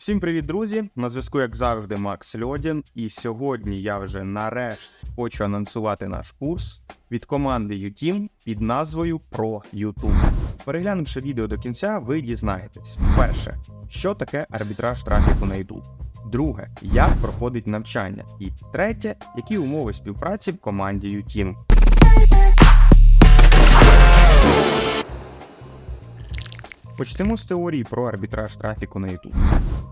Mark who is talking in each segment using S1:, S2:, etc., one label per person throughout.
S1: Всім привіт, друзі! На зв'язку, як завжди, Макс Льодін. І сьогодні я вже нарешті хочу анонсувати наш курс від команди UTeam під назвою Про YouTube. Переглянувши відео до кінця, ви дізнаєтесь: перше, що таке арбітраж трафіку на YouTube. Друге, як проходить навчання. І третє, які умови співпраці в команді UTeam. Почнемо з теорії про арбітраж трафіку на YouTube.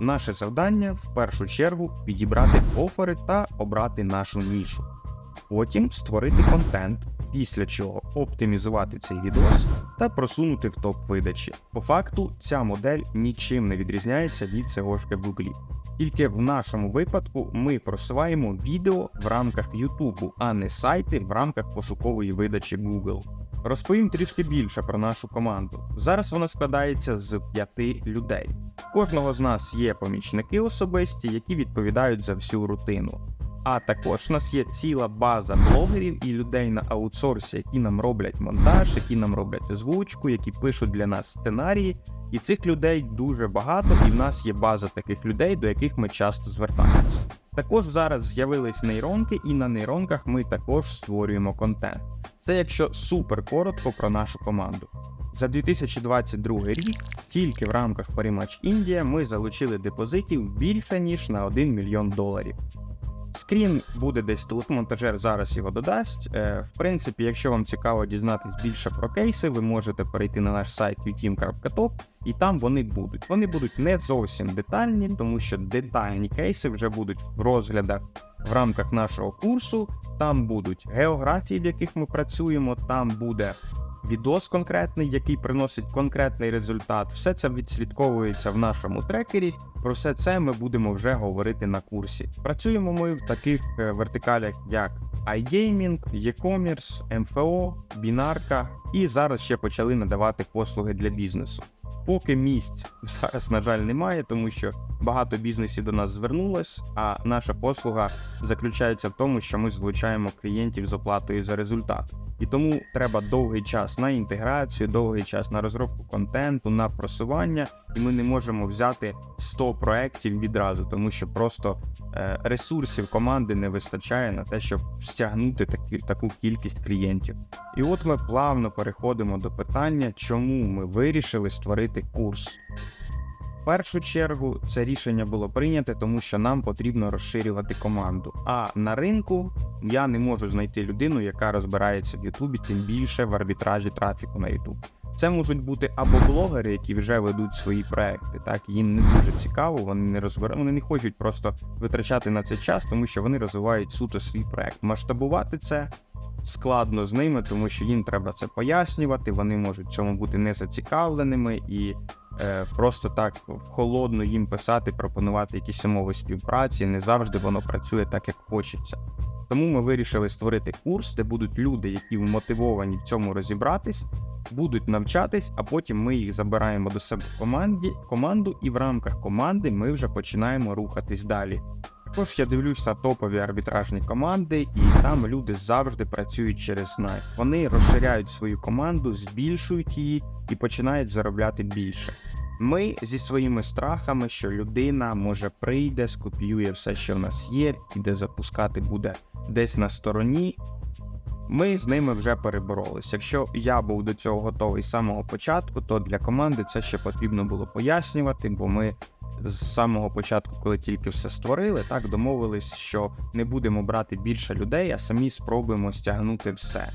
S1: Наше завдання в першу чергу підібрати офери та обрати нашу нішу. Потім створити контент, після чого оптимізувати цей відос та просунути в топ видачі. По факту, ця модель нічим не відрізняється від SEOшки в Google. Тільки в нашому випадку ми просуваємо відео в рамках YouTube, а не сайти в рамках пошукової видачі Google. Розповім трішки більше про нашу команду. Зараз вона складається з п'яти людей. Кожного з нас є помічники особисті, які відповідають за всю рутину. А також у нас є ціла база блогерів і людей на аутсорсі, які нам роблять монтаж, які нам роблять озвучку, які пишуть для нас сценарії. І цих людей дуже багато, і в нас є база таких людей, до яких ми часто звертаємося. Також зараз з'явились нейронки, і на нейронках ми також створюємо контент. Це якщо супер коротко про нашу команду. За 2022 рік тільки в рамках Парімач Індія ми залучили депозитів більше ніж на 1 мільйон доларів. Скрін буде десь тут, монтажер зараз його додасть. Е, в принципі, якщо вам цікаво дізнатись більше про кейси, ви можете перейти на наш сайт uteam.top і там вони будуть. Вони будуть не зовсім детальні, тому що детальні кейси вже будуть в розглядах в рамках нашого курсу. Там будуть географії, в яких ми працюємо, там буде відос конкретний, який приносить конкретний результат. Все це відслідковується в нашому трекері. Про все це ми будемо вже говорити на курсі. Працюємо ми в таких е, вертикалях, як iGaming, e-commerce, MFO, бінарка, і зараз ще почали надавати послуги для бізнесу. Поки місць зараз, на жаль, немає, тому що багато бізнесів до нас звернулось, а наша послуга заключається в тому, що ми залучаємо клієнтів з оплатою за результат. І тому треба довгий час на інтеграцію, довгий час на розробку контенту, на просування, і ми не можемо взяти 100 проєктів відразу, тому що просто е, ресурсів команди не вистачає на те, щоб стягнути такі, таку кількість клієнтів. І от ми плавно переходимо до питання, чому ми вирішили створити курс. Першу чергу це рішення було прийняте, тому що нам потрібно розширювати команду. А на ринку я не можу знайти людину, яка розбирається в Ютубі, тим більше в арбітражі трафіку на Ютуб. Це можуть бути або блогери, які вже ведуть свої проекти. Так їм не дуже цікаво, вони не розбирають, вони не хочуть просто витрачати на це час, тому що вони розвивають суто свій проект. Масштабувати це складно з ними, тому що їм треба це пояснювати. Вони можуть цьому бути не зацікавленими і просто так в холодно їм писати, пропонувати якісь умови співпраці. Не завжди воно працює так, як хочеться. Тому ми вирішили створити курс, де будуть люди, які вмотивовані в цьому розібратись, будуть навчатись, а потім ми їх забираємо до себе в команді, команду, і в рамках команди ми вже починаємо рухатись далі. Також я дивлюсь на топові арбітражні команди, і там люди завжди працюють через найм. Вони розширяють свою команду, збільшують її і починають заробляти більше. Ми зі своїми страхами, що людина може прийде, скопіює все, що в нас є, піде запускати буде десь на стороні. Ми з ними вже переборолись. Якщо я був до цього готовий з самого початку, то для команди це ще потрібно було пояснювати, бо ми з самого початку, коли тільки все створили, так домовились, що не будемо брати більше людей, а самі спробуємо стягнути все.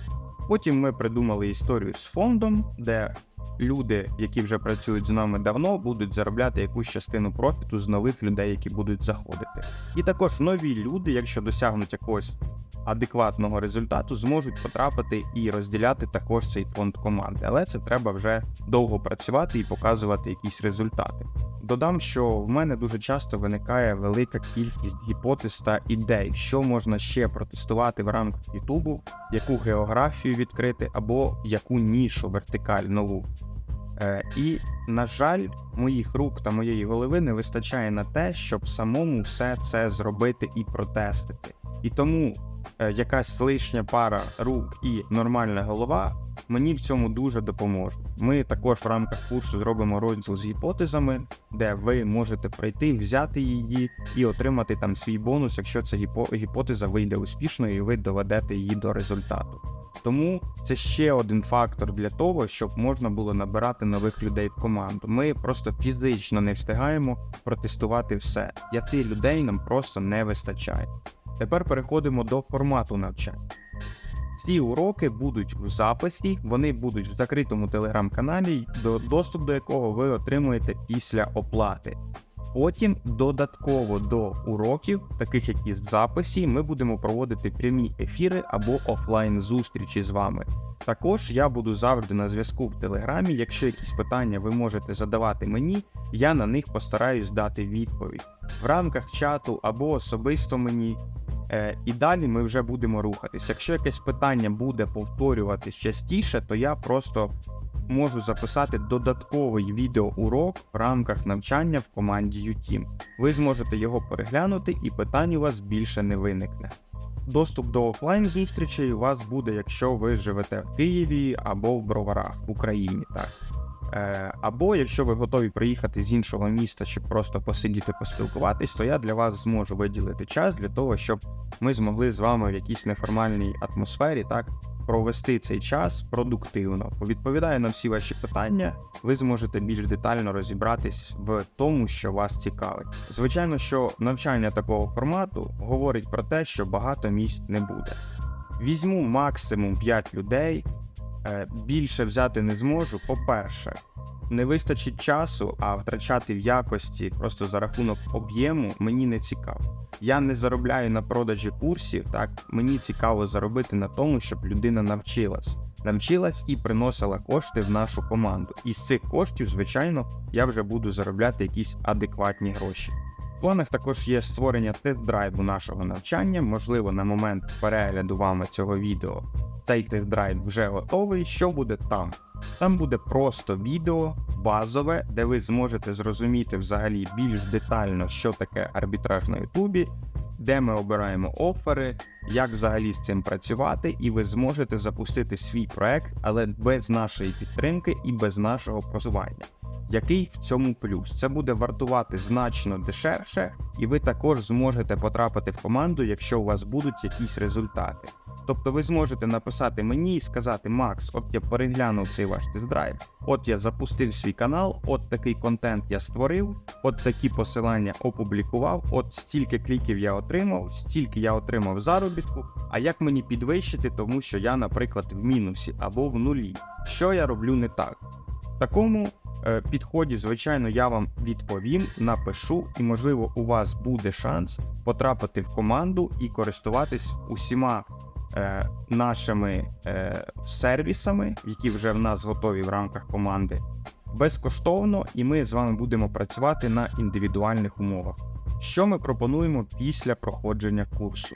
S1: Потім ми придумали історію з фондом, де люди, які вже працюють з нами давно, будуть заробляти якусь частину профіту з нових людей, які будуть заходити. І також нові люди, якщо досягнуть якогось адекватного результату, зможуть потрапити і розділяти також цей фонд команди. Але це треба вже довго працювати і показувати якісь результати. Додам, що в мене дуже часто виникає велика кількість гіпотез та ідей, що можна ще протестувати в рамках Ютубу, яку географію відкрити або яку нішу вертикаль нову. Е, і, на жаль, моїх рук та моєї голови не вистачає на те, щоб самому все це зробити і протестити. І тому якась лишня пара рук і нормальна голова мені в цьому дуже допоможе. Ми також в рамках курсу зробимо розділ з гіпотезами, де ви можете пройти, взяти її і отримати там свій бонус, якщо ця гіпотеза вийде успішною і ви доведете її до результату. Тому це ще один фактор для того, щоб можна було набирати нових людей в команду. Ми просто фізично не встигаємо протестувати все. П'яти людей нам просто не вистачає. Тепер переходимо до формату навчання. Ці уроки будуть в записі, вони будуть в закритому телеграм-каналі, доступ до якого ви отримуєте після оплати. Потім додатково до уроків, таких як із записі, ми будемо проводити прямі ефіри або офлайн зустрічі з вами. Також я буду завжди на зв'язку в Телеграмі. Якщо якісь питання ви можете задавати мені, я на них постараюсь дати відповідь в рамках чату або особисто мені. Е, і далі ми вже будемо рухатись. Якщо якесь питання буде повторюватись частіше, то я просто можу записати додатковий відеоурок в рамках навчання в команді UTeam. Ви зможете його переглянути і питань у вас більше не виникне. Доступ до офлайн зустрічей у вас буде, якщо ви живете в Києві або в Броварах в Україні, так. Е, Або якщо ви готові приїхати з іншого міста, щоб просто посидіти, поспілкуватись, то я для вас зможу виділити час для того, щоб ми змогли з вами в якійсь неформальній атмосфері так провести цей час продуктивно. Відповідає на всі ваші питання, ви зможете більш детально розібратись в тому, що вас цікавить. Звичайно, що навчання такого формату говорить про те, що багато місць не буде. Візьму максимум 5 людей, більше взяти не зможу. По-перше, не вистачить часу, а втрачати в якості просто за рахунок об'єму мені не цікаво. Я не заробляю на продажі курсів, так мені цікаво заробити на тому, щоб людина навчилась. Навчилась і приносила кошти в нашу команду. І з цих коштів, звичайно, я вже буду заробляти якісь адекватні гроші. Планах також є створення тест-драйву нашого навчання. Можливо, на момент перегляду вами цього відео цей тест-драйв вже готовий. Що буде там? Там буде просто відео базове, де ви зможете зрозуміти взагалі більш детально, що таке арбітраж на Ютубі, де ми обираємо офери, як взагалі з цим працювати, і ви зможете запустити свій проект, але без нашої підтримки і без нашого просування. Який в цьому плюс? Це буде вартувати значно дешевше, і ви також зможете потрапити в команду, якщо у вас будуть якісь результати. Тобто ви зможете написати мені і сказати: Макс, от я переглянув цей ваш тест-драйв, от я запустив свій канал, от такий контент я створив, от такі посилання опублікував, от стільки кліків я отримав, стільки я отримав заробітку. А як мені підвищити, тому що я, наприклад, в мінусі або в нулі? Що я роблю не так? Такому підході, звичайно, я вам відповім, напишу, і можливо, у вас буде шанс потрапити в команду і користуватись усіма е, нашими е, сервісами, які вже в нас готові в рамках команди, безкоштовно, і ми з вами будемо працювати на індивідуальних умовах. Що ми пропонуємо після проходження курсу?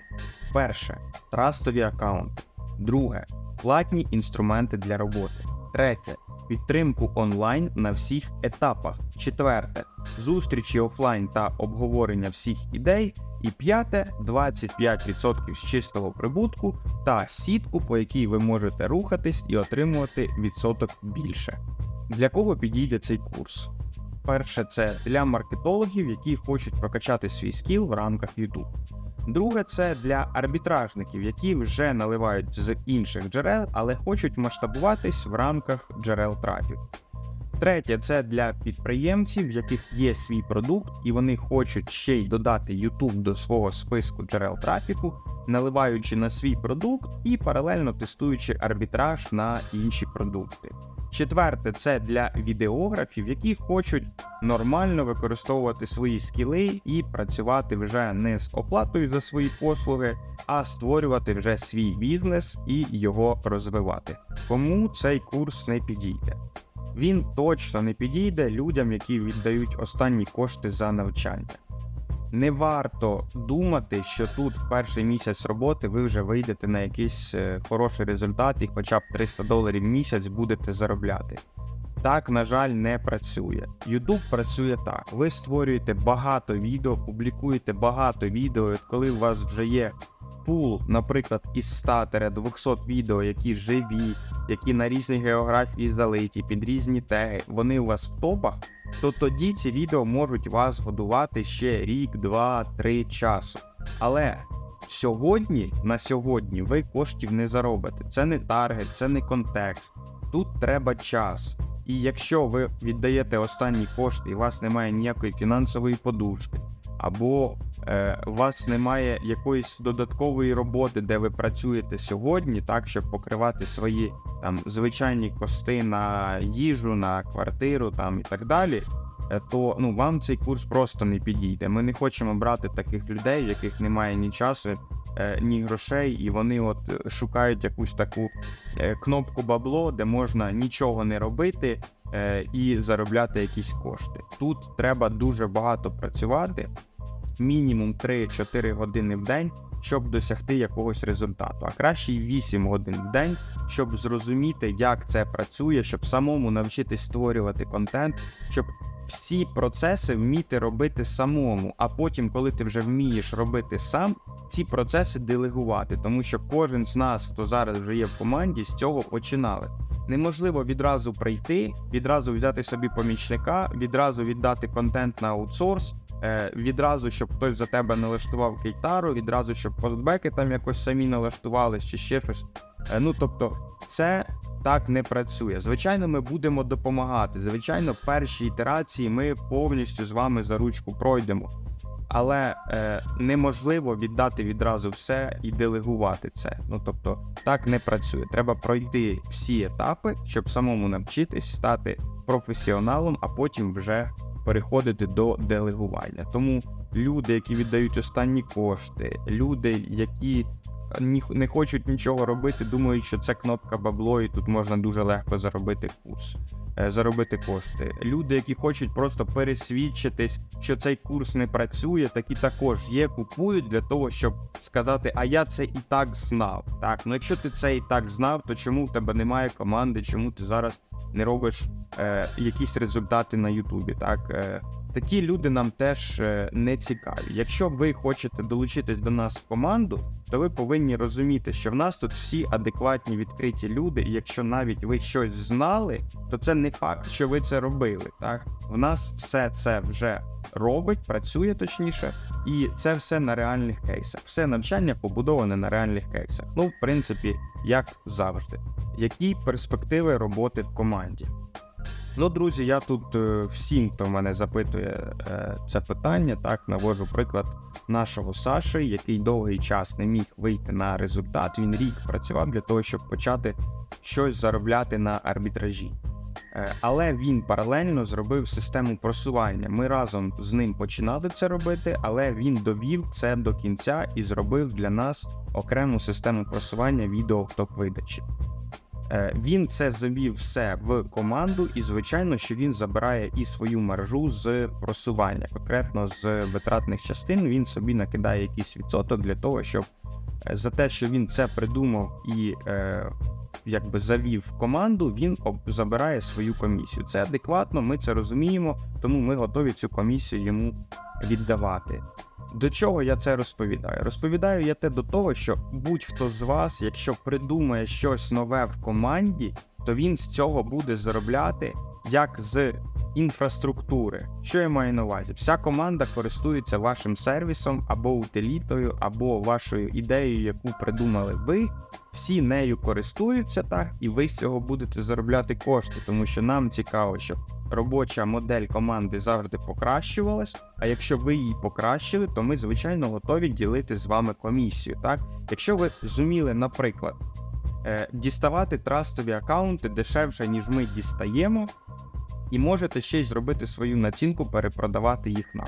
S1: Перше трастові аккаунти. Друге платні інструменти для роботи. Третє підтримку онлайн на всіх етапах. Четверте зустрічі офлайн та обговорення всіх ідей. І п'яте 25% з чистого прибутку та сітку, по якій ви можете рухатись і отримувати відсоток більше. Для кого підійде цей курс? Перше, це для маркетологів, які хочуть прокачати свій скіл в рамках YouTube. Друге, це для арбітражників, які вже наливають з інших джерел, але хочуть масштабуватись в рамках джерел трафіку. Третє, це для підприємців, в яких є свій продукт, і вони хочуть ще й додати YouTube до свого списку джерел трафіку, наливаючи на свій продукт і паралельно тестуючи арбітраж на інші продукти. Четверте, це для відеографів, які хочуть нормально використовувати свої скіли і працювати вже не з оплатою за свої послуги, а створювати вже свій бізнес і його розвивати. Кому цей курс не підійде? Він точно не підійде людям, які віддають останні кошти за навчання. Не варто думати, що тут в перший місяць роботи ви вже вийдете на якийсь е, хороший результат і хоча б 300 доларів в місяць будете заробляти. Так, на жаль, не працює. YouTube працює так. Ви створюєте багато відео, публікуєте багато відео, коли у вас вже є пул, наприклад, із 100-200 відео, які живі, які на різні географії залиті, під різні теги, вони у вас в топах, то тоді ці відео можуть вас годувати ще рік, два, три часу. Але сьогодні, на сьогодні, ви коштів не заробите. Це не таргет, це не контекст. Тут треба час. І якщо ви віддаєте останні кошти, і у вас немає ніякої фінансової подушки, або е, у вас немає якоїсь додаткової роботи, де ви працюєте сьогодні, так щоб покривати свої там звичайні кости на їжу, на квартиру там і так далі. е, То ну вам цей курс просто не підійде. Ми не хочемо брати таких людей, в яких немає ні часу, е, ні грошей, і вони от е, шукають якусь таку кнопку бабло, де можна нічого не робити і заробляти якісь кошти. Тут треба дуже багато працювати, мінімум 3-4 години в день, щоб досягти якогось результату, а краще й 8 годин в день, щоб зрозуміти, як це працює, щоб самому навчитись створювати контент, щоб всі процеси вміти робити самому, а потім, коли ти вже вмієш робити сам, ці процеси делегувати, тому що кожен з нас, хто зараз вже є в команді, з цього починали. Неможливо відразу прийти, відразу взяти собі помічника, відразу віддати контент на аутсорс, е, відразу, щоб хтось за тебе налаштував кейтару, відразу, щоб постбеки там якось самі налаштувались чи ще щось. Е, ну тобто, це так не працює. Звичайно, ми будемо допомагати. Звичайно, перші ітерації ми повністю з вами за ручку пройдемо. Але е, неможливо віддати відразу все і делегувати це. Ну тобто, так не працює. Треба пройти всі етапи, щоб самому навчитись стати професіоналом, а потім вже переходити до делегування. Тому люди, які віддають останні кошти, люди, які ні- не хочуть нічого робити, думають, що це кнопка бабло, і тут можна дуже легко заробити курс, е, заробити кошти. Люди, які хочуть просто пересвідчитись, що цей курс не працює, такі також є, купують для того, щоб сказати, а я це і так знав. Так, ну якщо ти це і так знав, то чому в тебе немає команди, чому ти зараз не робиш е, якісь результати на Ютубі? Так, е, такі люди нам теж е, не цікаві. Якщо ви хочете долучитись до нас в команду, то ви повинні розуміти, що в нас тут всі адекватні відкриті люди, і якщо навіть ви щось знали, то це не факт, що ви це робили. Так, в нас все це вже робить, працює точніше, і це все на реальних кейсах. Все навчання побудоване на реальних кейсах. Ну, в принципі, як завжди. Які перспективи роботи в команді? Ну, друзі, я тут е, всім, хто мене запитує е, це питання, так навожу приклад нашого Саші, який довгий час не міг вийти на результат. Він рік працював для того, щоб почати щось заробляти на арбітражі. Е, Але він паралельно зробив систему просування. Ми разом з ним починали це робити, але він довів це до кінця і зробив для нас окрему систему просування відео топ-видачі. Е, Він це завів все в команду, і звичайно, що він забирає і свою маржу з просування. Конкретно з витратних частин він собі накидає якийсь відсоток для того, щоб е, за те, що він це придумав і е, якби завів команду, він забирає свою комісію. Це адекватно, ми це розуміємо, тому ми готові цю комісію йому віддавати. До чого я це розповідаю? Розповідаю я те до того, що будь-хто з вас, якщо придумає щось нове в команді, то він з цього буде заробляти як з інфраструктури. Що я маю на увазі? Вся команда користується вашим сервісом або утилітою, або вашою ідеєю, яку придумали ви. Всі нею користуються так, і ви з цього будете заробляти кошти, тому що нам цікаво, щоб робоча модель команди завжди покращувалась. А якщо ви її покращили, то ми звичайно готові ділити з вами комісію. Так, якщо ви зуміли, наприклад, е, діставати трастові аккаунти дешевше, ніж ми дістаємо, і можете ще й зробити свою націнку, перепродавати їх нам.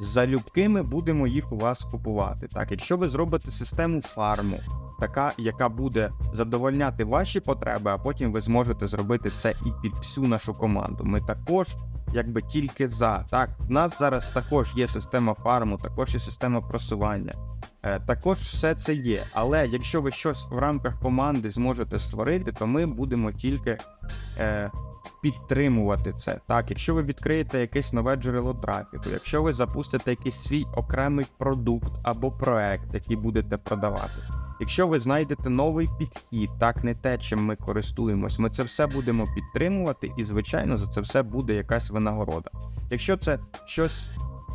S1: Залюбки ми будемо їх у вас купувати. Так, якщо ви зробите систему фарму, така, яка буде задовольняти ваші потреби, а потім ви зможете зробити це і під всю нашу команду. Ми також, якби тільки за. Так, в нас зараз також є система фарму, також є система просування. Е, також все це є. Але якщо ви щось в рамках команди зможете створити, то ми будемо тільки е, підтримувати це. Так, якщо ви відкриєте якесь нове джерело трафіку, якщо ви запустите якийсь свій окремий продукт або проект, який будете продавати. Якщо ви знайдете новий підхід, так не те, чим ми користуємось, ми це все будемо підтримувати, і звичайно за це все буде якась винагорода. Якщо це щось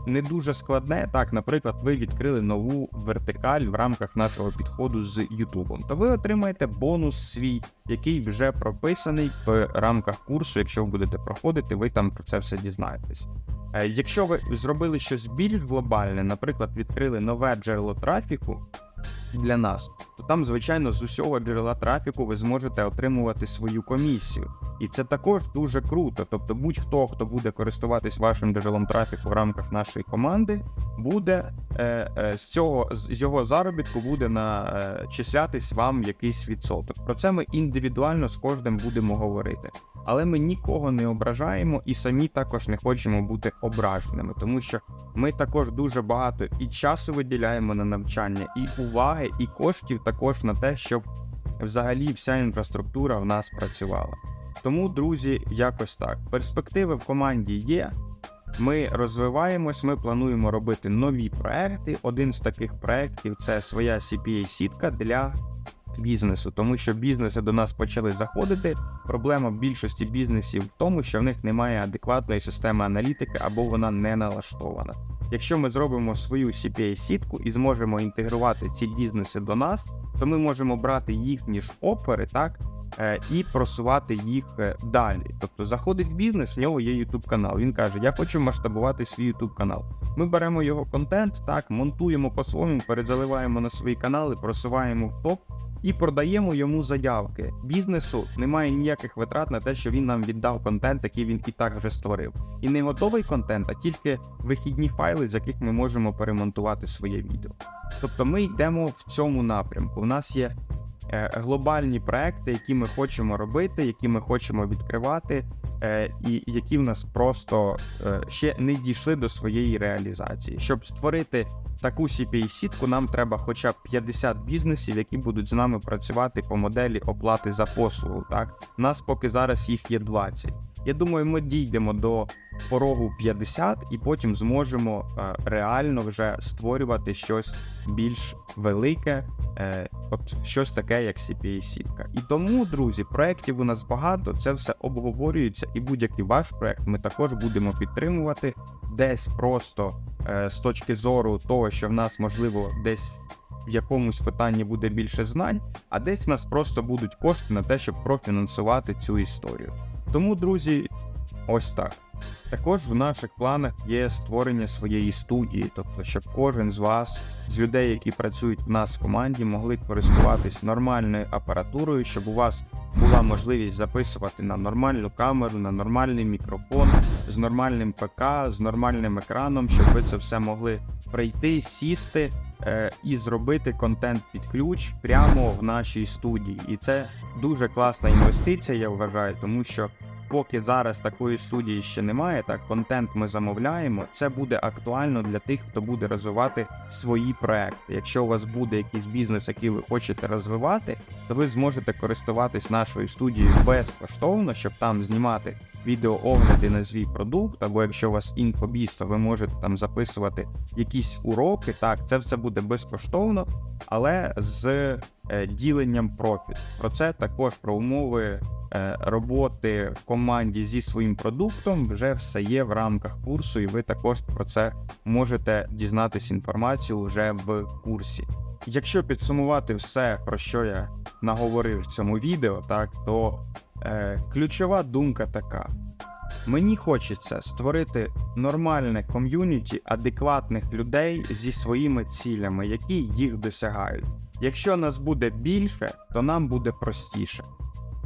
S1: не дуже складне, так, наприклад, ви відкрили нову вертикаль в рамках нашого підходу з Ютубом, то ви отримаєте бонус свій, який вже прописаний в рамках курсу. Якщо ви будете проходити, ви там про це все дізнаєтесь. Е, Якщо ви зробили щось більш глобальне, наприклад, відкрили нове джерело трафіку для нас, то там, звичайно, з усього джерела трафіку ви зможете отримувати свою комісію. І це також дуже круто. Тобто, будь-хто, хто буде користуватись вашим джерелом трафіку в рамках нашої команди, буде е, е, з цього з його заробітку буде начислятись вам якийсь відсоток. Про це ми індивідуально з кожним будемо говорити. Але ми нікого не ображаємо і самі також не хочемо бути ображеними, тому що ми також дуже багато і часу виділяємо на навчання, і уваги, і коштів також на те, щоб взагалі вся інфраструктура в нас працювала. Тому, друзі, якось так. Перспективи в команді є. Ми розвиваємось, ми плануємо робити нові проекти. Один з таких проєктів це своя CPA-сітка для бізнесу, тому що бізнеси до нас почали заходити. Проблема більшості бізнесів в тому, що в них немає адекватної системи аналітики або вона не налаштована. Якщо ми зробимо свою CPA-сітку і зможемо інтегрувати ці бізнеси до нас, то ми можемо брати їхні ж опери, так е, і просувати їх е, далі. Тобто заходить бізнес, в нього є YouTube канал. Він каже: Я хочу масштабувати свій YouTube канал. Ми беремо його контент, так монтуємо по-своєму, перезаливаємо на свої канали, просуваємо в топ. І продаємо йому заявки. Бізнесу немає ніяких витрат на те, що він нам віддав контент, який він і так вже створив. І не готовий контент, а тільки вихідні файли, з яких ми можемо перемонтувати своє відео. Тобто ми йдемо в цьому напрямку. У нас є е, глобальні проекти, які ми хочемо робити, які ми хочемо відкривати, е, і які в нас просто е, ще не дійшли до своєї реалізації. Щоб створити таку CPA-сітку, нам треба хоча б 50 бізнесів, які будуть з нами працювати по моделі оплати за послугу. Так, У нас поки зараз їх є 20. Я думаю, ми дійдемо до порогу 50 і потім зможемо е, реально вже створювати щось більш велике, от щось таке, як CPA-сітка. І тому, друзі, проєктів у нас багато, це все обговорюється, і будь-який ваш проєкт ми також будемо підтримувати десь просто е, з точки зору того, що в нас можливо десь. В якомусь питанні буде більше знань, а десь в нас просто будуть кошти на те, щоб профінансувати цю історію. Тому, друзі, ось так. Також в наших планах є створення своєї студії, тобто, щоб кожен з вас, з людей, які працюють в нас в команді, могли користуватись нормальною апаратурою, щоб у вас була можливість записувати на нормальну камеру, на нормальний мікрофон, з нормальним ПК, з нормальним екраном, щоб ви це все могли прийти, сісти і зробити контент під ключ прямо в нашій студії. І це дуже класна інвестиція, я вважаю, тому що поки зараз такої студії ще немає, так контент ми замовляємо. Це буде актуально для тих, хто буде розвивати свої проекти. Якщо у вас буде якийсь бізнес, який ви хочете розвивати, то ви зможете користуватись нашою студією безкоштовно, щоб там знімати відеоогляди на свій продукт, або якщо у вас інфобіз, то ви можете там записувати якісь уроки. Так, це все буде безкоштовно, але з е, діленням профіт. Про це також про умови е, роботи в команді зі своїм продуктом вже все є в рамках курсу, і ви також про це можете дізнатись інформацію вже в курсі. Якщо підсумувати все, про що я наговорив в цьому відео, так то е, ключова думка така. Мені хочеться створити нормальне ком'юніті адекватних людей зі своїми цілями, які їх досягають. Якщо нас буде більше, то нам буде простіше.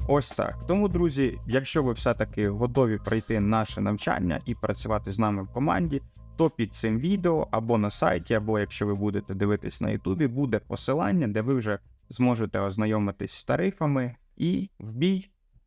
S1: Ось так. Тому, друзі, якщо ви все-таки готові пройти наше навчання і працювати з нами в команді, то під цим відео або на сайті, або якщо ви будете дивитись на Ютубі, буде посилання, де ви вже зможете ознайомитись з тарифами і в бій.